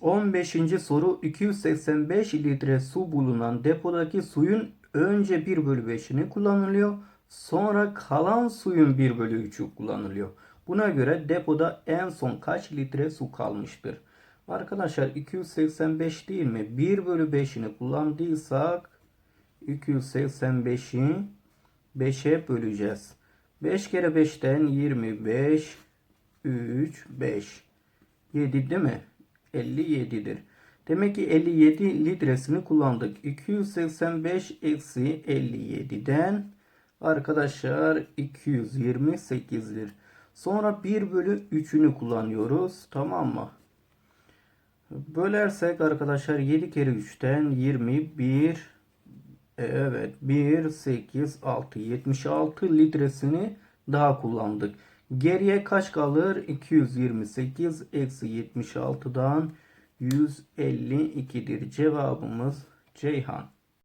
15. soru 285 litre su bulunan depodaki suyun önce 1 bölü 5'ini kullanılıyor. Sonra kalan suyun 1 bölü 3'ü kullanılıyor. Buna göre depoda en son kaç litre su kalmıştır? Arkadaşlar 285 değil mi? 1 bölü 5'ini kullandıysak 285'i 5'e böleceğiz. 5 kere 5'ten 25 3 5 7 değil mi? 57'dir. Demek ki 57 litresini kullandık. 285 eksi 57'den arkadaşlar 228'dir. Sonra 1 bölü 3'ünü kullanıyoruz. Tamam mı? Bölersek arkadaşlar 7 kere 3'ten 21 Evet 1 8 6 76 litresini daha kullandık. Geriye kaç kalır? 228 eksi 76'dan 152'dir. Cevabımız Ceyhan.